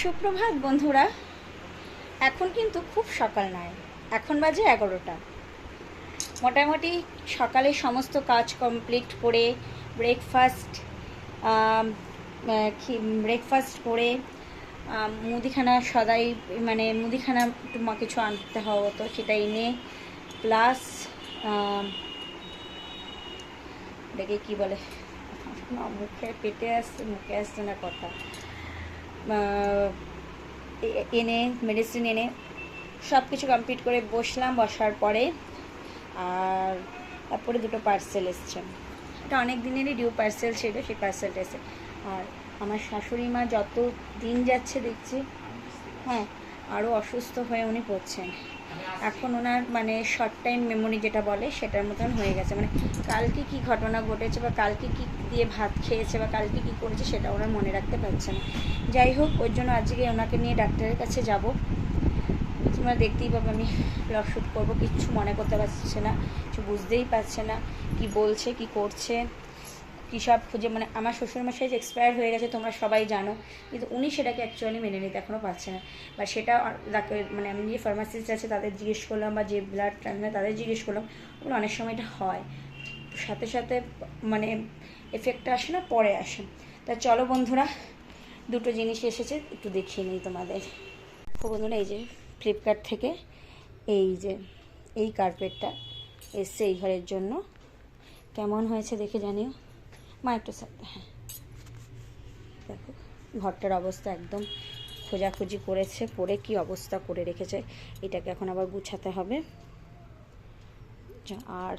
সুপ্রভাত, বন্ধুরা। এখন কিন্তু খুব সকাল নয় এখন বাজে এগারোটা। মোটামুটি সকালে সমস্ত কাজ কমপ্লিট করে ব্রেকফাস্ট ব্রেকফাস্ট করে মুদিখানা সদাই মানে মুদিখানা কিছু আনতে হওয়া হতো সেটা এনে প্লাস এটাকে কী বলে। মুখে পেটে আসছে, মুখে আসছে না কথা। এনে মেডিসিন এনে সব কিছু কমপ্লিট করে বসলাম, বসার পরে আর তারপরে দুটো পার্সেল এসছে। এটা অনেক দিনেরই ডিউ পার্সেল ছিল, সেই পার্সেলটা এসে। আর আমার শাশুড়ি মা যত দিন যাচ্ছে দেখছি হ্যাঁ আরও অসুস্থ হয়ে উনি পড়ছেন। এখন ওনার মানে শর্ট টাইম মেমোরি যেটা বলে, সেটার মতন হয়ে গেছে। মানে কালকে কি ঘটনা ঘটেছে বা কালকে কি দিয়ে ভাত খেয়েছে বা কালকে কি করেছে সেটা ওনার মনে রাখতে পারছে না। যাই হোক ওর জন্য আজকে ওনাকে নিয়ে ডাক্তারের কাছে যাব। তোমরা দেখতেই পাবো আমি ব্লগ শ্যুট করব, কিচ্ছু মনে করতে পারছে না, কিছু বুঝতেই পারছে না, কি বলছে, কি করছে। কী সব খুঁজে মানে আমার শ্বশুরমশাই যে এক্সপায়ার হয়ে গেছে, তোমরা সবাই জানো, কিন্তু উনি সেটাকে অ্যাকচুয়ালি মেনে নিতে এখনও পারছে না। বা সেটা ডাক্তার মানে আমি যে ফার্মাসিস্ট আছে, তাদের জিজ্ঞেস করলাম বা যে ব্লাড ট্রান্সফার তাদের জিজ্ঞেস করলাম ওগুলো অনেক সময় এটা হয়। সাথে সাথে মানে এফেক্টটা আসে না, পরে আসে। তা চলো বন্ধুরা, দুটো জিনিস এসেছে, একটু দেখিয়ে নিই তোমাদের। বন্ধুরা, এই যে ফ্লিপকার্ট থেকে এই যে, এই কার্পেটটা এসছে এই ঘরের জন্য। কেমন হয়েছে দেখে জানিও। মা একটু হ্যাঁ। দেখো, ঘরটার অবস্থা একদম খোঁজাখুঁজি করেছে, পরে কি অবস্থা করে রেখেছে, এটাকে এখন আবার গুছাতে হবে। আর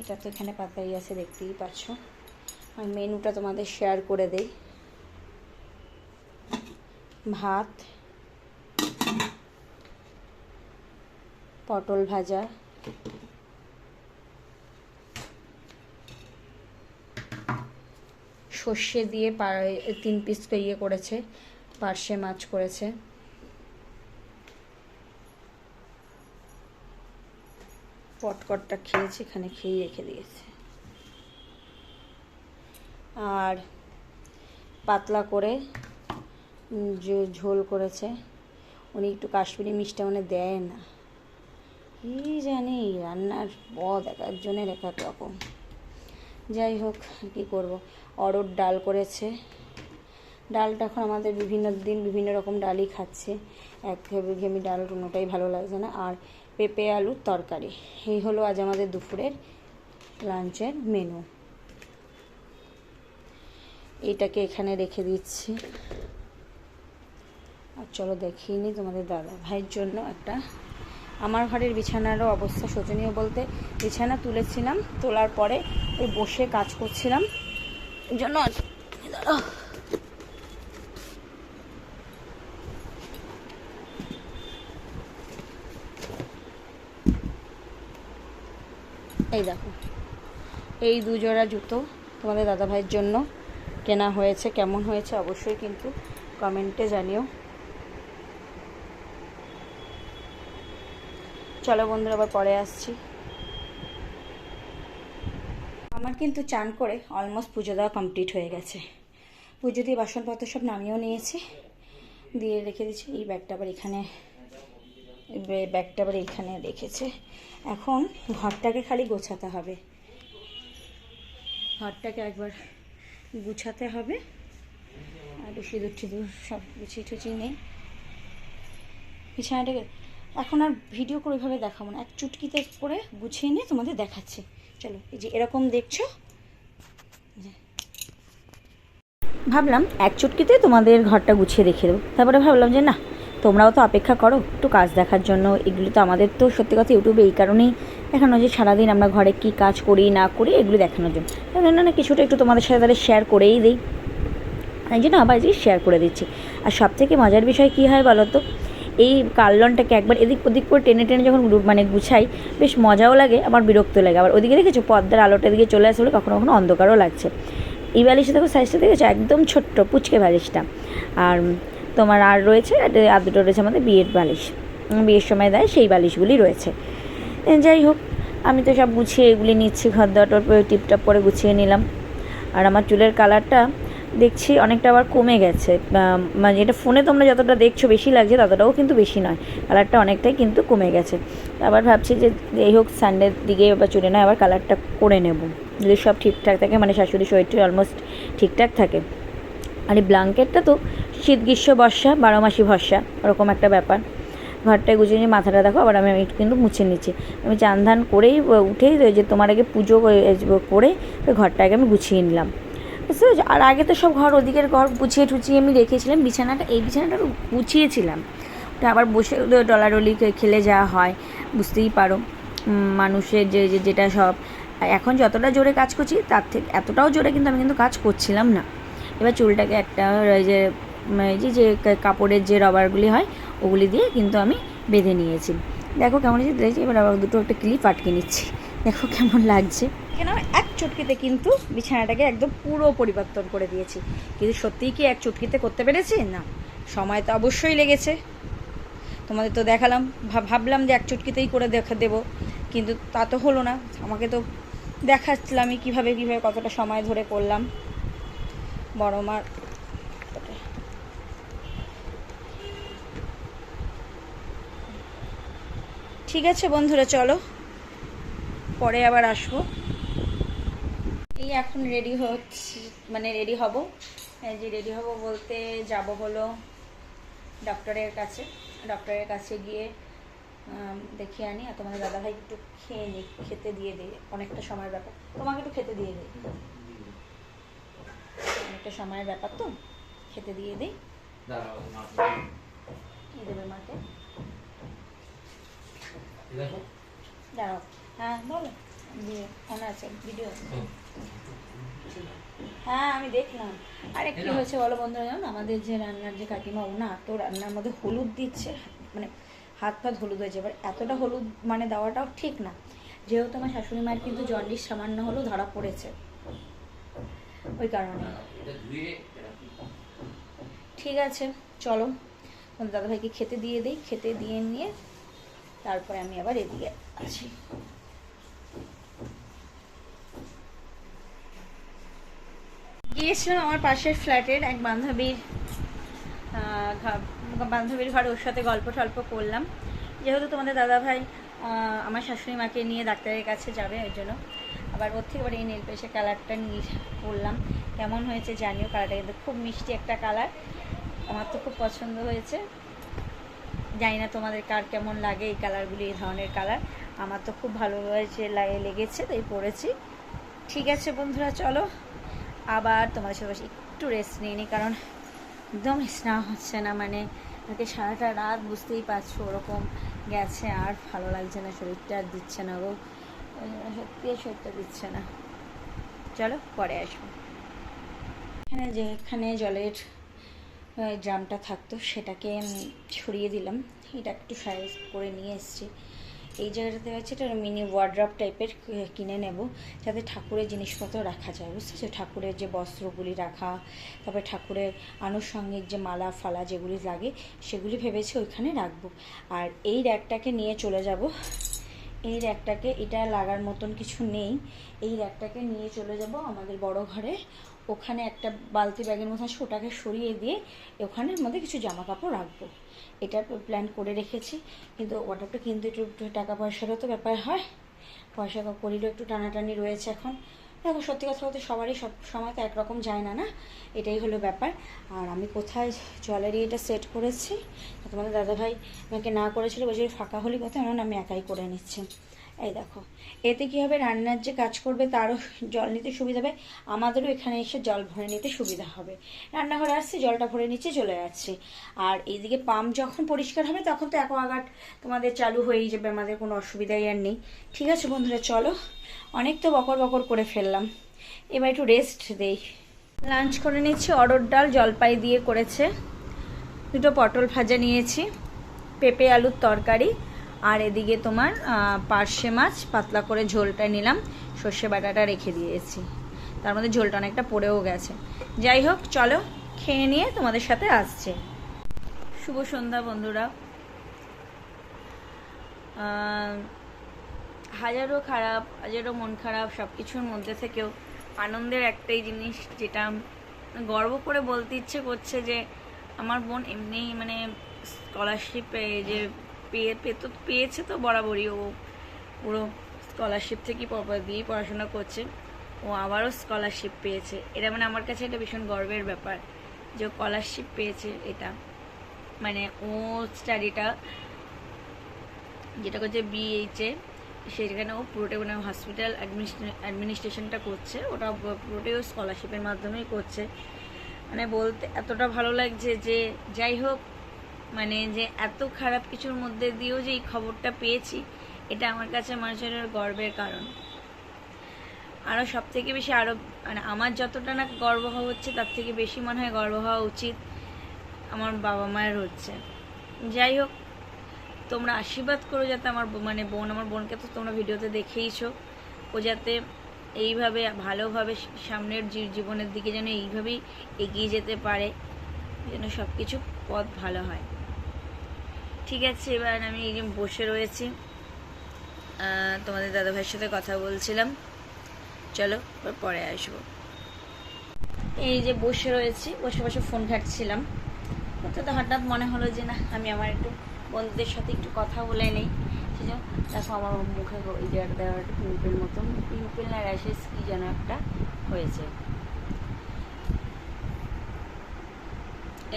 এটা তো এখানে পাতাই আছে, দেখতেই পাচ্ছ। আর মেনুটা তোমাদের শেয়ার করে দেই। ভাত, পটল ভাজা সর্ষে দিয়ে তিন পিস ইয়ে করেছে, পার্শে মাছ করেছে। পটকটটা খেয়েছে, এখানে খেয়ে রেখে দিয়েছে। আর পাতলা করে ঝোল করেছে, উনি একটু কাশ্মীরি মিষ্টি মানে দেয় না। কি জানি, রান্নার পদ এক একজনের এক এক রকম। যাই হোক, কী করব? অরড় ডাল করেছে। ডালটা এখন আমাদের বিভিন্ন দিন বিভিন্ন রকম ডালই খাচ্ছে। এক ঘেমি ডাল কোনোটাই ভালো লাগছে না। আর পেঁপে আলুর তরকারি। এই হলো আজ আমাদের দুপুরের লাঞ্চের মেনু এটাকে এখানে রেখে দিচ্ছি। আর চলো দেখিয়ে নিই তোমাদের দাদা ভাইয়ের জন্য একটা আমার ঘরের বিছানারও অবস্থা শোচনীয় বলতে বিছানা তুলেছিলাম, তোলার পরে ওই বসে কাজ করছিলাম। জন্য এই দেখো। এই দুজোড়া জুতো তোমাদের দাদা ভাইয়ের জন্য কেনা হয়েছে, কেমন হয়েছে অবশ্যই কিন্তু কমেন্টে জানিও। চলো বন্ধুরা, আবার পরে আসছি। আমার কিন্তু চান করে অলমোস্ট পুজো দেওয়া কমপ্লিট হয়ে গেছে। পুজো দিয়ে বাসনপত্র সব নামিয়েও নিয়েছি। দিয়ে রেখে দিয়েছি। এই ব্যাগটা আবার এখানে ব্যাগটা আবার এখানে রেখেছে। এখন ঘরটাকে খালি গোছাতে হবে। ঘরটাকে একবার গুছাতে হবে। আর সিঁদুর টিঁদুর সব গুছিয়ে টুচিয়ে নেই। বিছানাটাকে এখন আর ভিডিও করে ওইভাবে দেখাবো না। এক চুটকিতে করে গুছিয়ে নিয়ে তোমাদের দেখাচ্ছি। চলো, এই যে এরকম দেখছ? ভাবলাম এক চুটকিতে তোমাদের ঘরটা গুছিয়ে রেখে দেবো। তারপরে ভাবলাম যে না, তোমরাও তো অপেক্ষা করো, একটু কাজ দেখার জন্য। এগুলো তো আমাদের তো সত্যি কথা ইউটিউবে এই কারণেই দেখানো যে সারাদিন আমরা ঘরে কী কাজ করি, না করি, এগুলো দেখানোর জন্য। জন্য না কিছুটা একটু তোমাদের সাথে তাহলে শেয়ার করেই দিই। এই জন্য আবার শেয়ার করে দিচ্ছি। আর সব থেকে মজার বিষয় কী হয় বলো তো এই কার্লনটাকে একবার এদিক ওদিক করে টেনে টেনে যখন মানে গুছাই, বেশ মজাও লাগে আমার বিরক্ত লাগে। আবার ওদিকে দেখেছ পর্দার আলোটা দিকে চলে আসলে, কখনো কখনো অন্ধকারও লাগছে। এই বালিশটা দেখো সাইজটা দেখেছ? একদম ছোট্ট, পুচকে বালিশটা। আর তোমার আর রয়েছে, আর- দুটো রয়েছে আমাদের বিয়ের বালিশ। বিয়ের সময় দেয়, সেই বালিশগুলি রয়েছে। যাই হোক, আমি তো সব গুছিয়ে এগুলি নিচ্ছি ঘর দর টিপটাপ করে গুছিয়ে নিলাম। আর আমার চুলের কালারটা দেখছি অনেকটা আবার কমে গেছে। মানে এটা ফোনে তোমরা যতটা দেখছ বেশি লাগছে ততটাও কিন্তু বেশি নয়। কালারটা অনেকটাই কিন্তু কমে গেছে। আবার ভাবছি যে এই হোক সানডের দিকে বা চলে নয় আবার কালারটা করে নেব। যদি সব ঠিকঠাক থাকে মানে শাশুড়ি শরীরটি অলমোস্ট ঠিকঠাক থাকে। আর এই ব্ল্যাঙ্কেটটা তো শীত, গ্রীষ্ম, বর্ষা, বারো মাসি ভরসা, ওরকম একটা ব্যাপার। ঘরটায় গুছিয়ে নিয়ে মাথাটা দেখো, আবার আমি একটু কিন্তু মুছে নিচ্ছি। আমি চান ধান করেই উঠেই যে তোমার আগে পুজো করে ঘরটাকে আমি গুছিয়ে নিলাম। বুঝতে পেরেছ? আর আগে তো সব ঘর ওদিকের ঘর গুছিয়ে টুছিয়ে আমি রেখেছিলাম, বিছানাটা, এই বিছানাটা গুছিয়েছিলাম। ওটা আবার বসে ডলাডলি খেলে যাওয়া হয়, বুঝতেই পারো। মানুষের যে যেটা সব। এখন যতটা জোরে কাজ করছি, তার থেকে এতটাও জোরে কিন্তু আমি কিন্তু কাজ করছিলাম না। এবার চুলটাকে একটা যে যে যে কাপড়ের যে রবারগুলি হয়, ওগুলি দিয়ে কিন্তু আমি বেঁধে নিয়েছি। দেখো কেমন হয়েছে, দেখছি, এবার আবার দুটো একটা ক্লিপ আটকে নিচ্ছি। দেখো কেমন লাগছে। কেন? এক চটকিতে কিন্তু বিছানাটাকে একদম পুরো পরিবর্তন করে দিয়েছি। কিন্তু সত্যিই কি এক চটকিতে করতে পেরেছি? না। সময় তো অবশ্যই লেগেছে। তোমাদের তো দেখালাম ভাব- ভাবলাম যে এক চটকিতেই করে দেখা দেবো। কিন্তু তা তো হলো না। আমাকে তো দেখাচ্ছিলাম আমি কীভাবে কীভাবে কতটা সময় ধরে করলাম। বড় মার ঠিক আছে বন্ধুরা, চলো। পরে আবার আসব। এই এখন রেডি হচ্ছে মানে রেডি হব। যে রেডি হব বলতে যাব হলো ডক্টরের কাছে। ডক্টরের কাছে গিয়ে দেখিয়ে আনি আর তোমাদের দাদাভাই একটু খেয়ে নি খেতে দিয়ে দিই অনেকটা সময়ের ব্যাপার। তোমাকে একটু খেতে দিয়ে দিই। অনেকটা সময়ের ব্যাপার তো খেতে দিয়ে দিই। কি দেবে মাকে। দেখো। দাঁড়াও। হ্যাঁ বলো। দিয়ে মনে আছে ভিডিও হ্যাঁ আমি দেখলাম। আরে কি? হয়েছে বলো বন্ধুরা জানো আমাদের যে রান্নার যে কাকিমা ওনা তো রান্নার মধ্যে হলুদ দিচ্ছে মানে হাত ফাত হলুদ হয়েছে। এবার এতটা হলুদ মানে দেওয়াটাও ঠিক না। যেহেতু আমার শাশুড়ি মায়ের কিন্তু জন্ডিস সামান্য হলেও ধরা পড়েছে। ওই কারণে। এটা ঠিক আছে চলো। দাদাভাইকে খেতে দিয়ে দিই খেতে দিয়ে নিয়ে তারপরে আমি আবার এদিকে আছি। গিয়েছিলাম আমার পাশের ফ্ল্যাটের, এক বান্ধবীর বান্ধবীর ঘরে ওর সাথে গল্প টল্প করলাম। যেহেতু তোমাদের দাদাভাই আমার শাশুড়ি মাকে নিয়ে ডাক্তারের কাছে যাবে ওই জন্য, আবার ওর থেকে এই নীল পেশে কালারটা নিয়ে করলাম কেমন হয়েছে জানিও কালারটা কিন্তু খুব মিষ্টি একটা কালার আমার তো খুব পছন্দ হয়েছে। জানি না তোমাদের কার কেমন লাগে এই কালারগুলি এই ধরনের কালার আমার তো খুব ভালো হয়েছে লাগে লেগেছে তাই পরেছি ঠিক আছে বন্ধুরা, চলো। আবার তোমাদের সাথে বসে একটু রেস্ট নিয়ে নিই, কারণ একদম স্নান হচ্ছে না মানে আমাকে সারাটা রাত বুঝতেই পারছ ওরকম গেছে, আর ভালো লাগছে না, শরীরটা আর দিচ্ছে না গো। সত্যি শরীরটা দিচ্ছে না। চলো, পরে আসব। এখানে যেখানে জলের ড্রামটা থাকতো, সেটাকে সরিয়ে দিলাম। এটা একটু সাইজ করে নিয়ে এসেছি। এই জায়গাটাতে হচ্ছে এটা মিনি ওয়ার্ড্রপ টাইপের কিনে নেব। যাতে ঠাকুরের জিনিসপত্র রাখা যায় বুঝতেছো ঠাকুরের যে বস্ত্রগুলি রাখা, তারপরে ঠাকুরের আনুষঙ্গিক যে মালা, ফালা যেগুলি লাগে, সেগুলি ভেবেছি ওইখানে রাখব। আর এই র্যাকটাকে নিয়ে চলে যাব। এই র্যাকটাকে এটা লাগার মতন কিছু নেই। এই র্যাকটাকে নিয়ে চলে যাব আমাদের বড় ঘরে। ওখানে একটা বালতি ব্যাগের মতো আছে ওটাকে সরিয়ে দিয়ে ওখানের মধ্যে কিছু জামা কাপড় রাখব। এটা প্ল্যান করে রেখেছি। কিন্তু ওটাটা কিন্তু একটু একটু টাকা পয়সারও তো ব্যাপার হয়। পয়সা করিরও একটু টানাটানি রয়েছে এখন। দেখো, সত্যি কথা বলতে সবারই সব সময় তো একরকম যায় না না? এটাই হলো ব্যাপার। আর আমি কোথায় জুয়েলারি এটা সেট করেছি? তোমাদের দাদাভাই আমাকে না করেছিল বলছি ফাঁকা হলে কথা এমন আমি একাই করে নিচ্ছি। এই দেখো, এতে কী হবে? রান্নার যে কাজ করবে তারও জল নিতে সুবিধা হবে। আমাদেরও এখানে এসে জল ভরে নিতে সুবিধা হবে। রান্নাঘরে আসছি, জলটা ভরে নিচে চলে যাচ্ছে। আর এইদিকে পাম্প যখন পরিষ্কার হবে, তখন তো অ্যাকোয়াগার্ড তোমাদের চালু হয়েই যাবে, আমাদের কোনো অসুবিধাই আর নেই। ঠিক আছে বন্ধুরা, চলো। অনেক তো বকর বকর করে ফেললাম। এবার একটু রেস্ট দেই। লাঞ্চ করে নিচ্ছি অরড় ডাল জলপাই দিয়ে করেছে। দুটো পটল ভাজা নিয়েছি, পেঁপে, আলুর তরকারি। আর এদিকে তোমার পার্শে মাছ, পাতলা করে ঝোলটা নিলাম, সর্ষে বাটাটা রেখে দিয়েছি। তার মধ্যে ঝোলটা অনেকটা পড়েও গেছে। যাই হোক, চলো খেয়ে নিয়ে তোমাদের সাথে আসছে। শুভ সন্ধ্যা বন্ধুরা। হাজারো খারাপ, হাজারো মন খারাপ সব কিছুর মধ্যে থেকেও আনন্দের একটাই জিনিস যেটা গর্ব করে বলতে ইচ্ছে করছে যে, আমার বোন এমনি মানে স্কলারশিপ যে পেয়ে পেত পেয়েছে তো বরাবরই। ও পুরো স্কলারশিপ থেকে দিয়েই পড়াশোনা করছে। ও আবারও স্কলারশিপ পেয়েছে। এটা মানে আমার কাছে এটা ভীষণ গর্বের ব্যাপার যে স্কলারশিপ পেয়েছে এটা। মানে ও স্টাডিটা যেটা করছে বিএইচে সেখানে ও পুরোটাই মানে হসপিটাল অ্যাডমিনিস্ট্রেশনটা করছে। ওটা পুরোটাই ও স্কলারশিপের মাধ্যমেই করছে। মানে বলতে এতটা ভালো লাগছে যে যাই হোক মানে যে এত খারাপ কিছুর মধ্যে দিয়েও যে এই খবরটা পেয়েছি, এটা আমার কাছে মানুষের গর্বের কারণ। আরও সব থেকে বেশি আরও মানে আমার যতটা না গর্ব হওয়া হচ্ছে, তার থেকে বেশি মনে হয় গর্ব হওয়া উচিত আমার বাবা মায়ের হচ্ছে। যাই হোক, তোমরা আশীর্বাদ করো যাতে আমার মানে বোন, আমার বোনকে তো তোমরা ভিডিওতে দেখেইছো, ও যাতে এইভাবে ভালোভাবে সামনের জীবনের দিকে যেন এইভাবেই এগিয়ে যেতে পারে, যেন সব কিছু পথ ভালো হয়। ঠিক আছে, এবার আমি এই যে বসে রয়েছি। তোমাদের দাদাভাইয়ের সাথে কথা বলছিলাম। চলো পরে আসব। এই যে বসে রয়েছি, বসে বসে ফোন ঘাটছিলাম। তো হঠাৎ মনে হলো যে না, আমি আমার একটু বন্ধুদের সাথে একটু কথা বলে নেই। সেজন্য দেখো আমার মুখে ওই জায়গাটা দেওয়ার একটা পিম্পল মতন পিম্পল না র্যাশেস কি যেন একটা হয়েছে।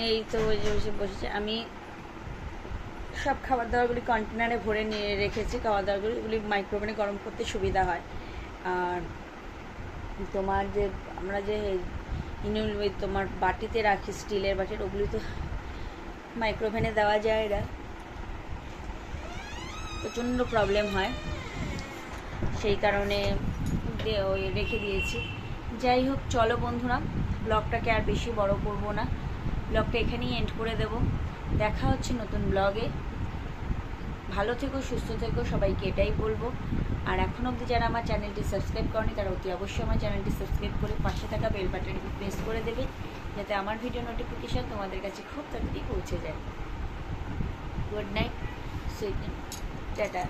এই তো বসে বসেছে। আমি সব খাবার দাবারগুলি কন্টেনারে ভরে নিয়ে রেখেছি। খাবার দাবারগুলি মাইক্রোওভেনে গরম করতে সুবিধা হয়। আর তোমার যে, আমরা যে ইনুল ওই তোমার বাটিতে রাখি, স্টিলের বাটির, ওগুলি তো মাইক্রোওভেনে দেওয়া যায় না। প্রচণ্ড প্রবলেম হয়। সেই কারণে ওই রেখে দিয়েছি। যাই হোক, চলো বন্ধুরা ব্লগটাকে আর বেশি বড় করব না। ব্লগটা এখানেই এন্ড করে দেব। দেখা হচ্ছে নতুন ব্লগে ভালো থেকো, সুস্থ থেকো, সবাইকে এটাই বলব। আর এখন অবধি যারা আমার চ্যানেলটি সাবস্ক্রাইব করেনি, তারা অতি অবশ্যই আমার চ্যানেলটি সাবস্ক্রাইব করে পাশে থাকা বেল বাটনটি প্রেস করে দেবে, যাতে আমার ভিডিও নোটিফিকেশন তোমাদের কাছে খুব তাড়াতাড়ি পৌঁছে যায়। Good night sweet tata.